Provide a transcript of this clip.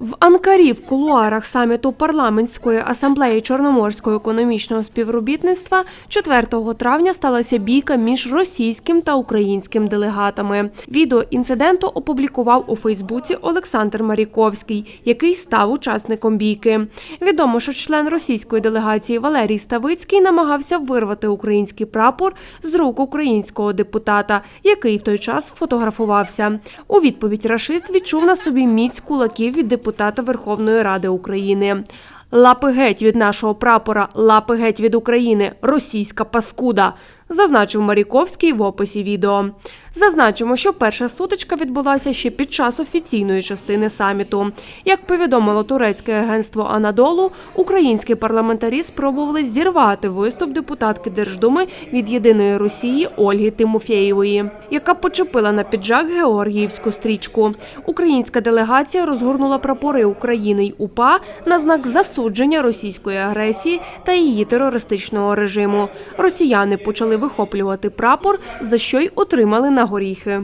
В Анкарі в кулуарах саміту парламентської асамблеї Чорноморського економічного співробітництва 4 травня сталася бійка між російським та українським делегатами. Відео інциденту опублікував у Фейсбуці Олександр Маріковський, який став учасником бійки. Відомо, що член російської делегації Валерій Ставицький намагався вирвати український прапор з рук українського депутата, який в той час фотографувався. У відповідь рашист відчув на собі міць кулаків від депутата Верховної Ради України. Лапи геть від нашого прапора, лапи геть від України, російська паскуда, зазначив Маріковський в описі відео. Зазначимо, що перша сутичка відбулася ще під час офіційної частини саміту. Як повідомило турецьке агентство Анадолу, українські парламентарі спробували зірвати виступ депутатки Держдуми від єдиної Росії Ольги Тимофєєвої, яка почепила на піджак Георгіївську стрічку. Українська делегація розгорнула прапори України й УПА на знак засудження російської агресії та її терористичного режиму. Росіяни почали вихоплювати прапор, за що й отримали на горіхи.